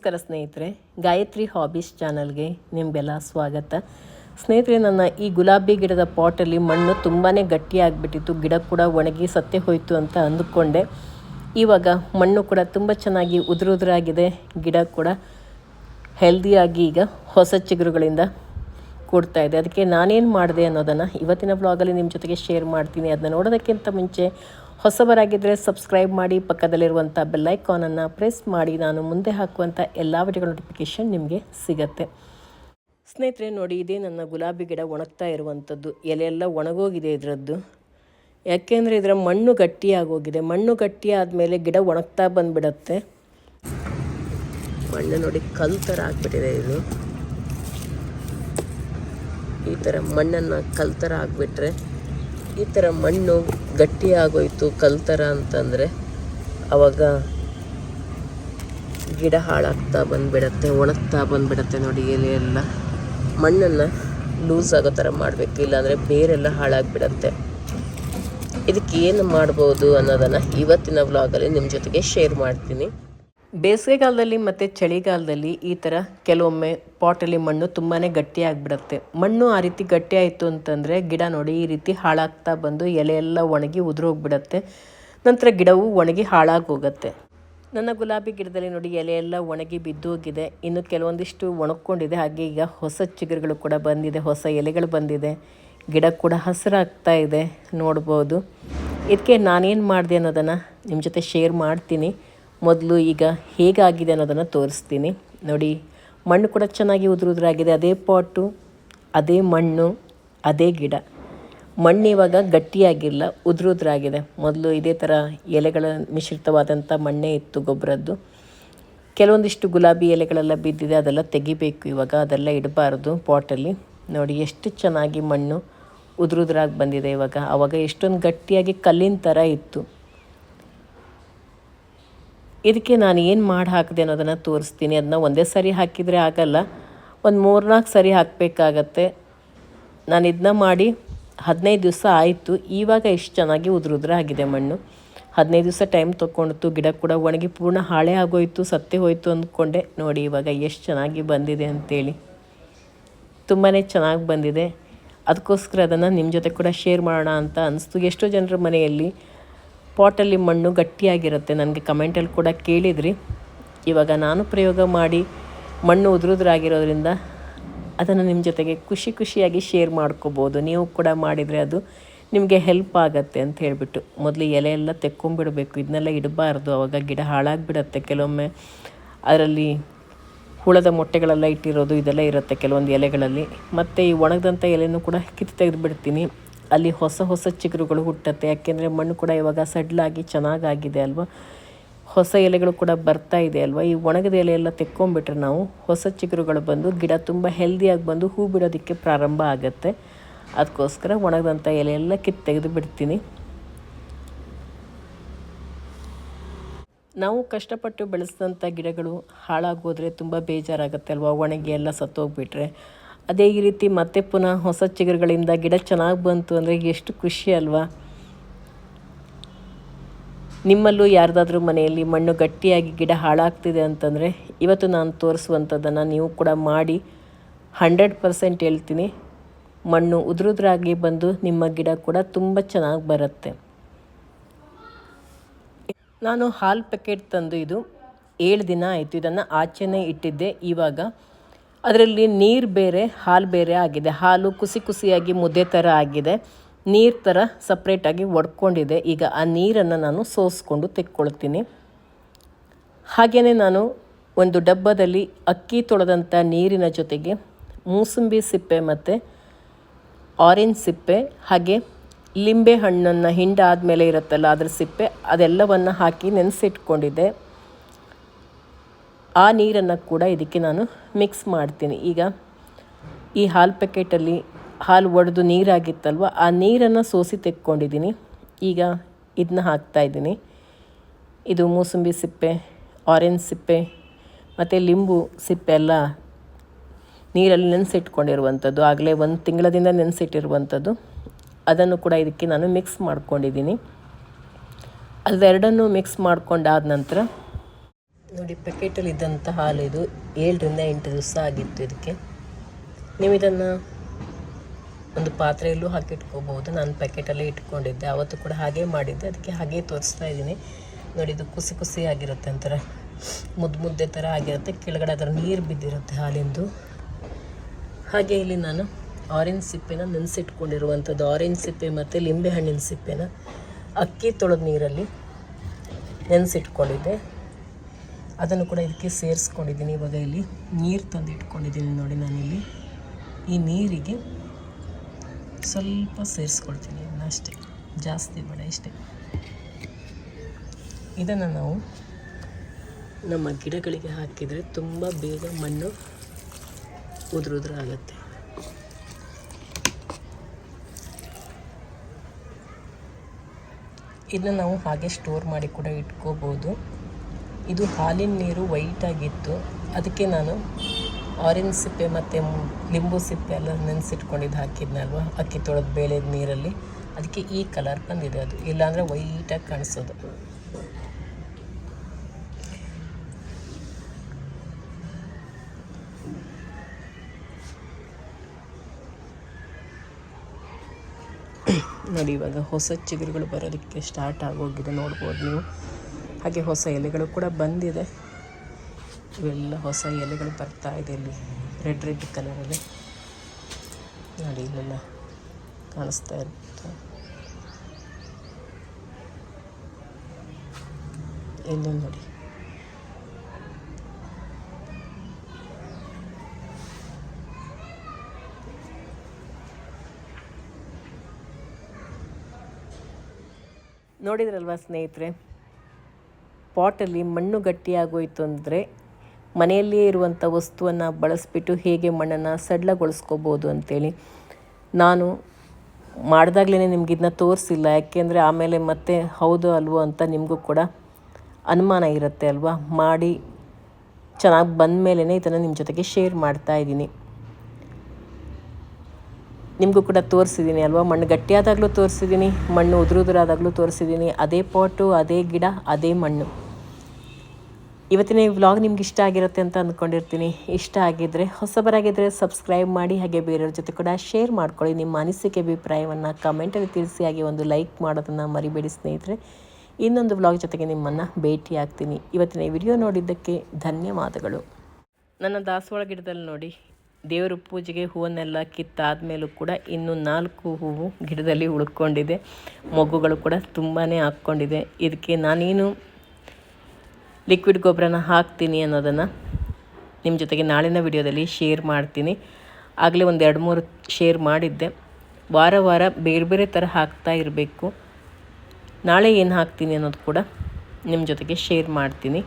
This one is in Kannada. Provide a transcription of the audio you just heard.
ನಮಸ್ಕಾರ ಸ್ನೇಹಿತರೆ, ಗಾಯತ್ರಿ ಹಾಬೀಸ್ ಚಾನಲ್ಗೆ ನಿಮಗೆಲ್ಲ ಸ್ವಾಗತ. ಸ್ನೇಹಿತರೆ, ನನ್ನ ಈ ಗುಲಾಬಿ ಗಿಡದ ಪಾಟಲ್ಲಿ ಮಣ್ಣು ತುಂಬಾ ಗಟ್ಟಿಯಾಗಿಬಿಟ್ಟಿತ್ತು. ಗಿಡ ಕೂಡ ಒಣಗಿ ಸತ್ತೆ ಹೋಯಿತು ಅಂತ ಅಂದುಕೊಂಡೆ. ಇವಾಗ ಮಣ್ಣು ಕೂಡ ತುಂಬ ಚೆನ್ನಾಗಿ ಉದುರು ಉದುರಾಗಿದೆ ಗಿಡ ಕೂಡ ಹೆಲ್ದಿಯಾಗಿ ಈಗ ಹೊಸ ಚಿಗುರುಗಳಿಂದ ಕೂಡ್ತಾ ಇದೆ. ಅದಕ್ಕೆ ನಾನೇನು ಮಾಡಿದೆ ಅನ್ನೋದನ್ನು ಇವತ್ತಿನ ಬ್ಲಾಗಲ್ಲಿ ನಿಮ್ಮ ಜೊತೆಗೆ ಶೇರ್ ಮಾಡ್ತೀನಿ. ಅದನ್ನ ನೋಡೋದಕ್ಕಿಂತ ಮುಂಚೆ ಹೊಸಬರಾಗಿದ್ದರೆ ಸಬ್ಸ್ಕ್ರೈಬ್ ಮಾಡಿ ಪಕ್ಕದಲ್ಲಿರುವಂಥ ಬೆಲ್ಲೈಕಾನನ್ನು ಪ್ರೆಸ್ ಮಾಡಿ ನಾನು ಮುಂದೆ ಹಾಕುವಂಥ ಎಲ್ಲ ವಿಡಿಯೋಗಳ ನೋಟಿಫಿಕೇಷನ್ ನಿಮಗೆ ಸಿಗತ್ತೆ. ಸ್ನೇಹಿತರೆ, ನೋಡಿ, ಇದೇ ನನ್ನ ಗುಲಾಬಿ ಗಿಡ ಒಣಗ್ತಾ ಇರುವಂಥದ್ದು. ಎಲೆಯೆಲ್ಲ ಒಣಗೋಗಿದೆ ಇದರದ್ದು. ಯಾಕೆಂದರೆ ಇದರ ಮಣ್ಣು ಗಟ್ಟಿಯಾಗೋಗಿದೆ. ಮಣ್ಣು ಗಟ್ಟಿ ಆದಮೇಲೆ ಗಿಡ ಒಣಗ್ತಾ ಬಂದುಬಿಡತ್ತೆ. ಮಣ್ಣು ನೋಡಿ ಕಲ್ ಥರ ಆಗಿಬಿಟ್ಟಿದೆ ಇದು. ಈ ಥರ ಮಣ್ಣನ್ನು ಕಲ್ ಥರ ಆಗಿಬಿಟ್ರೆ ಈ ಥರ ಮಣ್ಣು ಗಟ್ಟಿ ಆಗೋಯ್ತು ಕಲ್ ಥರ ಅಂತಂದರೆ ಅವಾಗ ಗಿಡ ಹಾಳಾಗ್ತಾ ಬಂದುಬಿಡತ್ತೆ, ಒಣಗ್ತಾ ಬಂದುಬಿಡತ್ತೆ ನೋಡಿ ಎಲೆ ಎಲ್ಲ. ಮಣ್ಣನ್ನು ಲೂಸ್ ಆಗೋ ಥರ ಮಾಡಬೇಕು, ಇಲ್ಲಾಂದರೆ ಬೇರೆಲ್ಲ ಹಾಳಾಗಿಬಿಡತ್ತೆ. ಇದಕ್ಕೆ ಏನು ಮಾಡ್ಬೋದು ಅನ್ನೋದನ್ನು ಇವತ್ತಿನ ವ್ಲಾಗಲ್ಲಿ ನಿಮ್ಮ ಜೊತೆಗೆ ಶೇರ್ ಮಾಡ್ತೀನಿ. ಬೇಸಿಗೆಗಾಲದಲ್ಲಿ ಮತ್ತು ಚಳಿಗಾಲದಲ್ಲಿ ಈ ಥರ ಕೆಲವೊಮ್ಮೆ ಪಾಟಲ್ಲಿ ಮಣ್ಣು ತುಂಬಾ ಗಟ್ಟಿಯಾಗಿಬಿಡತ್ತೆ. ಮಣ್ಣು ಆ ರೀತಿ ಗಟ್ಟಿ ಆಯಿತು ಅಂತಂದರೆ ಗಿಡ ನೋಡಿ ಈ ರೀತಿ ಹಾಳಾಗ್ತಾ ಬಂದು ಎಲೆ ಎಲ್ಲ ಒಣಗಿ ಉದುರೋಗ್ಬಿಡತ್ತೆ. ನಂತರ ಗಿಡವು ಒಣಗಿ ಹಾಳಾಗೋಗುತ್ತೆ. ನನ್ನ ಗುಲಾಬಿ ಗಿಡದಲ್ಲಿ ನೋಡಿ ಎಲೆ ಎಲ್ಲ ಒಣಗಿ ಬಿದ್ದೋಗಿದೆ. ಇನ್ನು ಕೆಲವೊಂದಿಷ್ಟು ಒಣಕೊಂಡಿದೆ ಹಾಗೆ ಈಗ ಹೊಸ ಚಿಗುರುಗಳು ಕೂಡ ಬಂದಿದೆ. ಹೊಸ ಎಲೆಗಳು ಬಂದಿದೆ. ಗಿಡ ಕೂಡ ಹಸಿರಾಗ್ತಾ ಇದೆ. ನೋಡ್ಬೋದು. ಇದಕ್ಕೆ ನಾನೇನು ಮಾಡಿದೆ ಅನ್ನೋದನ್ನು ನಿಮ್ಮ ಜೊತೆ ಶೇರ್ ಮಾಡ್ತೀನಿ. ಮೊದಲು ಈಗ ಹೇಗಾಗಿದೆ ಅನ್ನೋದನ್ನು ತೋರಿಸ್ತೀನಿ. ನೋಡಿ, ಮಣ್ಣು ಕೂಡ ಚೆನ್ನಾಗಿ ಉದುರುದ್ರಾಗಿದೆ. ಅದೇ ಪಾಟು, ಅದೇ ಮಣ್ಣು, ಅದೇ ಗಿಡ. ಮಣ್ಣು ಇವಾಗ ಗಟ್ಟಿಯಾಗಿಲ್ಲ, ಉದುರುದ್ರಾಗಿದೆ. ಮೊದಲು ಇದೇ ಥರ ಎಲೆಗಳ ಮಿಶ್ರಿತವಾದಂಥ ಮಣ್ಣೇ ಇತ್ತು ಗೊಬ್ಬರದ್ದು. ಕೆಲವೊಂದಿಷ್ಟು ಗುಲಾಬಿ ಎಲೆಗಳೆಲ್ಲ ಬಿದ್ದಿದೆ, ಅದೆಲ್ಲ ತೆಗಿಬೇಕು ಇವಾಗ. ಅದೆಲ್ಲ ಇಡಬಾರ್ದು ಪಾಟಲ್ಲಿ. ನೋಡಿ, ಎಷ್ಟು ಚೆನ್ನಾಗಿ ಮಣ್ಣು ಉದುರುದ್ರಾಗಿ ಬಂದಿದೆ ಇವಾಗ. ಆವಾಗ ಎಷ್ಟೊಂದು ಗಟ್ಟಿಯಾಗಿ ಕಲ್ಲಿನ ಥರ ಇತ್ತು. ಇದಕ್ಕೆ ನಾನು ಏನು ಮಾಡಿ ಹಾಕಿದೆ ಅನ್ನೋದನ್ನು ತೋರಿಸ್ತೀನಿ. ಅದನ್ನ ಒಂದೇ ಸರಿ ಹಾಕಿದರೆ ಆಗಲ್ಲ. ಒಂದು ಮೂರ್ನಾಲ್ಕು ಸರಿ ಹಾಕಬೇಕಾಗತ್ತೆ. ನಾನು ಇದನ್ನ ಮಾಡಿ ಹದಿನೈದು ದಿವಸ ಆಯಿತು. ಇವಾಗ ಎಷ್ಟು ಚೆನ್ನಾಗಿ ಉದುರುದ್ರ ಆಗಿದೆ ಮಣ್ಣು. ಹದಿನೈದು ದಿವಸ ಟೈಮ್ ತೊಗೊಂಡಿತ್ತು ಗಿಡ ಕೂಡ ಒಣಗಿ ಪೂರ್ಣ ಹಾಳೆ ಆಗೋಯ್ತು, ಸತ್ತೆ ಹೋಯಿತು ಅಂದ್ಕೊಂಡೆ. ನೋಡಿ ಇವಾಗ ಎಷ್ಟು ಚೆನ್ನಾಗಿ ಬಂದಿದೆ ಅಂತೇಳಿ. ತುಂಬಾ ಚೆನ್ನಾಗಿ ಬಂದಿದೆ. ಅದಕ್ಕೋಸ್ಕರ ಅದನ್ನು ನಿಮ್ಮ ಜೊತೆ ಕೂಡ ಶೇರ್ ಮಾಡೋಣ ಅಂತ ಅನಿಸ್ತು. ಎಷ್ಟೋ ಜನರ ಮನೆಯಲ್ಲಿ ಪಾಟಲ್ಲಿ ಮಣ್ಣು ಗಟ್ಟಿಯಾಗಿರುತ್ತೆ, ನನಗೆ ಕಮೆಂಟಲ್ಲಿ ಕೂಡ ಕೇಳಿದ್ರಿ. ಇವಾಗ ನಾನು ಪ್ರಯೋಗ ಮಾಡಿ ಮಣ್ಣು ಉದುರುದ್ರಾಗಿರೋದ್ರಿಂದ ಅದನ್ನು ನಿಮ್ಮ ಜೊತೆಗೆ ಖುಷಿ ಖುಷಿಯಾಗಿ ಶೇರ್ ಮಾಡ್ಕೋಬೋದು. ನೀವು ಕೂಡ ಮಾಡಿದರೆ ಅದು ನಿಮಗೆ ಹೆಲ್ಪ್ ಆಗುತ್ತೆ ಅಂತ ಹೇಳಿಬಿಟ್ಟು. ಮೊದಲು ಎಲೆ ಎಲ್ಲ ತೆಕ್ಕೊಂಬಿಡಬೇಕು, ಇದನ್ನೆಲ್ಲ ಇಡಬಾರ್ದು. ಆವಾಗ ಗಿಡ ಹಾಳಾಗಿಬಿಡತ್ತೆ. ಕೆಲವೊಮ್ಮೆ ಅದರಲ್ಲಿ ಹುಳದ ಮೊಟ್ಟೆಗಳೆಲ್ಲ ಇಟ್ಟಿರೋದು, ಇದೆಲ್ಲ ಇರುತ್ತೆ ಕೆಲವೊಂದು ಎಲೆಗಳಲ್ಲಿ. ಮತ್ತು ಈ ಒಣಗದಂಥ ಎಲೆನೂ ಕೂಡ ಕಿತ್ತು ತೆಗೆದುಬಿಡ್ತೀನಿ. ಅಲ್ಲಿ ಹೊಸ ಹೊಸ ಚಿಗುರುಗಳು ಹುಟ್ಟುತ್ತೆ. ಯಾಕೆಂದರೆ ಮಣ್ಣು ಕೂಡ ಇವಾಗ ಸಡ್ಲಾಗಿ ಚೆನ್ನಾಗಾಗಿದೆ ಅಲ್ವಾ? ಹೊಸ ಎಲೆಗಳು ಕೂಡ ಬರ್ತಾ ಇದೆ ಅಲ್ವಾ? ಈ ಒಣಗದ ಎಲೆ ಎಲ್ಲ ತೆಕ್ಕೊಂಬಿಟ್ರೆ ನಾವು ಹೊಸ ಚಿಗುರುಗಳು ಬಂದು ಗಿಡ ತುಂಬ ಹೆಲ್ದಿಯಾಗಿ ಬಂದು ಹೂ ಬಿಡೋದಕ್ಕೆ ಪ್ರಾರಂಭ ಆಗುತ್ತೆ. ಅದಕ್ಕೋಸ್ಕರ ಒಣಗದಂಥ ಎಲೆ ಎಲ್ಲ ಕಿತ್ತು ತೆಗೆದು ಬಿಡ್ತೀನಿ. ನಾವು ಕಷ್ಟಪಟ್ಟು ಬೆಳೆಸಿದಂಥ ಗಿಡಗಳು ಹಾಳಾಗೋದ್ರೆ ತುಂಬ ಬೇಜಾರಾಗುತ್ತೆ ಅಲ್ವಾ? ಒಣಗಿ ಎಲ್ಲ ಸತ್ತೋಗ್ಬಿಟ್ರೆ. ಅದೇ ಈ ರೀತಿ ಮತ್ತೆ ಪುನಃ ಹೊಸ ಚಿಗುರುಗಳಿಂದ ಗಿಡ ಚೆನ್ನಾಗಿ ಬಂತು ಅಂದರೆ ಎಷ್ಟು ಖುಷಿ ಅಲ್ವಾ? ನಿಮ್ಮಲ್ಲೂ ಯಾರ್ದಾದ್ರೂ ಮನೆಯಲ್ಲಿ ಮಣ್ಣು ಗಟ್ಟಿಯಾಗಿ ಗಿಡ ಹಾಳಾಗ್ತಿದೆ ಅಂತಂದರೆ ಇವತ್ತು ನಾನು ತೋರಿಸುವಂಥದ್ದನ್ನು ನೀವು ಕೂಡ ಮಾಡಿ ಹಂಡ್ರೆಡ್ ಪರ್ಸೆಂಟ್ ಹೇಳ್ತೀನಿ. ಮಣ್ಣು ಉದುರುದ್ರಾಗಿ ಬಂದು ನಿಮ್ಮ ಗಿಡ ಕೂಡ ತುಂಬ ಚೆನ್ನಾಗಿ ಬರುತ್ತೆ. ನಾನು ಹಾಲು ಪ್ಯಾಕೆಟ್ ತಂದು ಇದು ಏಳು ದಿನ ಆಯಿತು. ಇದನ್ನು ಆಚೆನೇ ಇಟ್ಟಿದ್ದೆ. ಇವಾಗ ಅದರಲ್ಲಿ ನೀರು ಬೇರೆ, ಹಾಲು ಬೇರೆ ಆಗಿದೆ. ಹಾಲು ಕುಸಿ ಕುಸಿಯಾಗಿ ಮುದ್ದೆ ಥರ ಆಗಿದೆ. ನೀರು ಥರ ಸಪ್ರೇಟಾಗಿ ಒಡ್ಕೊಂಡಿದೆ. ಈಗ ಆ ನೀರನ್ನು ನಾನು ಸೋಸ್ಕೊಂಡು ತೆಕ್ಕೊಳ್ತೀನಿ. ಹಾಗೆಯೇ ನಾನು ಒಂದು ಡಬ್ಬದಲ್ಲಿ ಅಕ್ಕಿ ತೊಳೆದಂಥ ನೀರಿನ ಜೊತೆಗೆ ಮೂಸಂಬಿ ಸಿಪ್ಪೆ ಮತ್ತು ಆರೆಂಜ್ ಸಿಪ್ಪೆ ಹಾಗೆ ಲಿಂಬೆ ಹಣ್ಣನ್ನು ಹಿಂಡಾದ ಮೇಲೆ ಇರುತ್ತಲ್ಲ ಅದರ ಸಿಪ್ಪೆ ಅದೆಲ್ಲವನ್ನು ಹಾಕಿ ನೆನೆಸಿಟ್ಕೊಂಡಿದ್ದೆ. ಆ ನೀರನ್ನು ಕೂಡ ಇದಕ್ಕೆ ನಾನು ಮಿಕ್ಸ್ ಮಾಡ್ತೀನಿ. ಈಗ ಈ ಹಾಲು ಪ್ಯಾಕೆಟಲ್ಲಿ ಹಾಲು ಒಡೆದು ನೀರಾಗಿತ್ತಲ್ವ, ಆ ನೀರನ್ನು ಸೋಸಿ ತೆಕ್ಕೊಂಡಿದ್ದೀನಿ. ಈಗ ಇದನ್ನ ಹಾಕ್ತಾಯಿದ್ದೀನಿ ಇದು ಮೂಸಂಬಿ ಸಿಪ್ಪೆ ಆರೆಂಜ್ ಸಿಪ್ಪೆ, ಮತ್ತು ಲಿಂಬು ಸಿಪ್ಪೆ ಎಲ್ಲ ನೀರಲ್ಲಿ ನೆನೆಸಿಟ್ಕೊಂಡಿರುವಂಥದ್ದು. ಆಗಲೇ ಒಂದು ತಿಂಗಳದಿಂದ ನೆನೆಸಿಟ್ಟಿರುವಂಥದ್ದು. ಅದನ್ನು ಕೂಡ ಇದಕ್ಕೆ ನಾನು ಮಿಕ್ಸ್ ಮಾಡ್ಕೊಂಡಿದ್ದೀನಿ. ಅದೆರಡನ್ನೂ ಮಿಕ್ಸ್ ಮಾಡ್ಕೊಂಡಾದ ನಂತರ ನೋಡಿ ಪ್ಯಾಕೆಟಲ್ಲಿ ಇದ್ದಂಥ ಹಾಲು ಇದು ಏಳರಿಂದ ಎಂಟು ದಿವಸ ಆಗಿತ್ತು ಇದಕ್ಕೆ. ನೀವು ಇದನ್ನು ಒಂದು ಪಾತ್ರೆಯಲ್ಲೂ ಹಾಕಿಟ್ಕೋಬಹುದು. ನಾನು ಪ್ಯಾಕೆಟಲ್ಲೇ ಇಟ್ಕೊಂಡಿದ್ದೆ. ಅವತ್ತು ಕೂಡ ಹಾಗೆ ಮಾಡಿದ್ದೆ. ಅದಕ್ಕೆ ಹಾಗೆ ತೋರಿಸ್ತಾ ಇದ್ದೀನಿ. ನೋಡಿ, ಇದು ಕುಸಿ ಕುಸಿ ಆಗಿರುತ್ತೆ ಒಂಥರ. ಮುದ್ದು ಮುದ್ದೆ ಥರ ಆಗಿರುತ್ತೆ. ಕೆಳಗಡೆ ಅದರ ನೀರು ಬಿದ್ದಿರುತ್ತೆ ಹಾಲಿಂದು. ಹಾಗೆ ಇಲ್ಲಿ ನಾನು ಆರೆಂಜ್ ಸಿಪ್ಪೆನ ನೆನೆಸಿಟ್ಕೊಂಡಿರುವಂಥದ್ದು. ಆರೆಂಜ್ ಸಿಪ್ಪೆ ಮತ್ತು ಲಿಂಬೆ ಹಣ್ಣಿನ ಸಿಪ್ಪೆನ ಅಕ್ಕಿ ತೊಳೆದ ನೀರಲ್ಲಿ ನೆನೆಸಿಟ್ಕೊಂಡಿದ್ದೆ. ಅದನ್ನು ಕೂಡ ಇದಕ್ಕೆ ಸೇರಿಸ್ಕೊಂಡಿದ್ದೀನಿ. ಇವಾಗ ಇಲ್ಲಿ ನೀರು ತಂದು ಇಟ್ಕೊಂಡಿದ್ದೀನಿ ನೋಡಿ ನಾನಿಲ್ಲಿ. ಈ ನೀರಿಗೆ ಸ್ವಲ್ಪ ಸೇರಿಸ್ಕೊಳ್ತೀನಿ. ಅಷ್ಟೇ. ಜಾಸ್ತಿ ಬೇಡ, ಇಷ್ಟೇ. ಇದನ್ನು ನಾವು ನಮ್ಮ ಗಿಡಗಳಿಗೆ ಹಾಕಿದರೆ ತುಂಬ ಬೇಗ ಮಣ್ಣು ಉದುರು ಉದುರು ಆಗುತ್ತೆ. ಇದನ್ನ ನಾವು ಹಾಗೆ ಸ್ಟೋರ್ ಮಾಡಿ ಕೂಡ ಇಟ್ಕೋಬೋದು. ಇದು ಹಾಲಿನ ನೀರು ವೈಟ್ ಆಗಿತ್ತು. ಅದಕ್ಕೆ ನಾನು ಆರೆಂಜ್ ಸಿಪ್ಪೆ ಮತ್ತು ಲಿಂಬು ಸಿಪ್ಪೆ ಎಲ್ಲ ನೆನೆಸಿಟ್ಕೊಂಡಿದ್ದು ಹಾಕಿದ್ನಲ್ವ? ಅಕ್ಕಿ ತೊಳೆದು ಬೇಳೆದ ನೀರಲ್ಲಿ. ಅದಕ್ಕೆ ಈ ಕಲರ್ ಬಂದಿದೆ ಅದು. ಇಲ್ಲಾಂದರೆ ವೈಟಾಗಿ ಕಾಣಿಸೋದು. ನೋಡಿ, ಇವಾಗ ಹೊಸ ಚಿಗುರುಗಳು ಬರೋದಕ್ಕೆ ಸ್ಟಾರ್ಟ್ ಆಗೋಗಿದೆ. ನೋಡ್ಬೋದು ನೀವು. ಹಾಗೆ ಹೊಸ ಎಲೆಗಳು ಕೂಡ ಬಂದಿದೆ. ಇವೆಲ್ಲ ಹೊಸ ಎಲೆಗಳು ಬರ್ತಾ ಇದೆ ಇಲ್ಲಿ. ರೆಡ್ ರೆಡ್ ಕಲರಲ್ಲಿ ನೋಡಿ, ಇಲ್ಲೆಲ್ಲ ಕಾಣಿಸ್ತಾ ಇರುತ್ತೆ ಇಲ್ಲೂ ನೋಡಿ. ನೋಡಿದ್ರಲ್ವಾ ಸ್ನೇಹಿತರೆ? ಪಾಟಲ್ಲಿ ಮಣ್ಣು ಗಟ್ಟಿಯಾಗೋಯ್ತು ಅಂದರೆ ಮನೆಯಲ್ಲಿಯೇ ಇರುವಂಥ ವಸ್ತುವನ್ನು ಬಳಸಿಬಿಟ್ಟು ಹೇಗೆ ಮಣ್ಣನ್ನು ಸಡ್ಲಗೊಳಿಸ್ಕೋಬೋದು ಅಂತೇಳಿ ನಾನು ಮಾಡಿದಾಗಲೇ ನಿಮ್ಗೆ ಇದನ್ನ ತೋರಿಸಿಲ್ಲ. ಯಾಕೆಂದರೆ ಆಮೇಲೆ ಮತ್ತೆ ಹೌದು ಅಲ್ವೋ ಅಂತ ನಿಮಗೂ ಕೂಡ ಅನುಮಾನ ಇರುತ್ತೆ ಅಲ್ವಾ? ಮಾಡಿ ಚೆನ್ನಾಗಿ ಬಂದ ಮೇಲೇ ಇದನ್ನು ನಿಮ್ಮ ಜೊತೆಗೆ ಶೇರ್ ಮಾಡ್ತಾ ಇದ್ದೀನಿ. ನಿಮಗೂ ಕೂಡ ತೋರಿಸಿದ್ದೀನಿ ಅಲ್ವಾ? ಮಣ್ಣು ಗಟ್ಟಿಯಾದಾಗಲೂ ತೋರಿಸಿದ್ದೀನಿ, ಮಣ್ಣು ಉದುರುದುರಾದಾಗಲೂ ತೋರಿಸಿದ್ದೀನಿ. ಅದೇ ಪಾಟು, ಅದೇ ಗಿಡ, ಅದೇ ಮಣ್ಣು. ಇವತ್ತಿನ ಈ ವ್ಲಾಗ್ ನಿಮ್ಗೆ ಇಷ್ಟ ಆಗಿರುತ್ತೆ ಅಂತ ಅಂದ್ಕೊಂಡಿರ್ತೀನಿ. ಇಷ್ಟ ಆಗಿದ್ದರೆ ಹೊಸಬರಾಗಿದ್ದರೆ ಸಬ್ಸ್ಕ್ರೈಬ್ ಮಾಡಿ, ಹಾಗೆ ಬೇರೆಯವ್ರ ಜೊತೆ ಕೂಡ ಶೇರ್ ಮಾಡ್ಕೊಳ್ಳಿ. ನಿಮ್ಮ ಅನಿಸಿಕೆ, ಅಭಿಪ್ರಾಯವನ್ನು ಕಮೆಂಟಲ್ಲಿ ತಿಳಿಸಿ, ಹಾಗೆ ಒಂದು ಲೈಕ್ ಮಾಡೋದನ್ನು ಮರಿಬೇಡಿ ಸ್ನೇಹಿತರೆ. ಇನ್ನೊಂದು ವ್ಲಾಗ್ ಜೊತೆಗೆ ನಿಮ್ಮನ್ನು ಭೇಟಿ ಆಗ್ತೀನಿ. ಇವತ್ತಿನ ವಿಡಿಯೋ ನೋಡಿದ್ದಕ್ಕೆ ಧನ್ಯವಾದಗಳು. ನನ್ನ ದಾಸವಾಳ ಗಿಡದಲ್ಲಿ ನೋಡಿ. ದೇವರ ಪೂಜೆಗೆ ಹೂವನ್ನೆಲ್ಲ ಕಿತ್ತಾದ ಮೇಲೂ ಕೂಡ ಇನ್ನೂ ನಾಲ್ಕು ಹೂವು ಗಿಡದಲ್ಲಿ ಉಳ್ಕೊಂಡಿದೆ. ಮೊಗ್ಗುಗಳು ಕೂಡ ತುಂಬಾ ಹಾಕ್ಕೊಂಡಿದೆ. ಇದಕ್ಕೆ ನಾನೇನು ಲಿಕ್ವಿಡ್ ಗೊಬ್ಬರನ ಹಾಕ್ತೀನಿ ಅನ್ನೋದನ್ನು ನಿಮ್ಮ ಜೊತೆಗೆ ನಾಳಿನ ವಿಡಿಯೋದಲ್ಲಿ ಶೇರ್ ಮಾಡ್ತೀನಿ. ಆಗಲೇ ಒಂದು ಎರಡು ಮೂರು ಶೇರ್ ಮಾಡಿದ್ದೆ. ವಾರ ವಾರ ಬೇರೆ ಬೇರೆ ಥರ ಹಾಕ್ತಾ ಇರಬೇಕು. ನಾಳೆ ಏನು ಹಾಕ್ತೀನಿ ಅನ್ನೋದು ಕೂಡ ನಿಮ್ಮ ಜೊತೆಗೆ ಶೇರ್ ಮಾಡ್ತೀನಿ.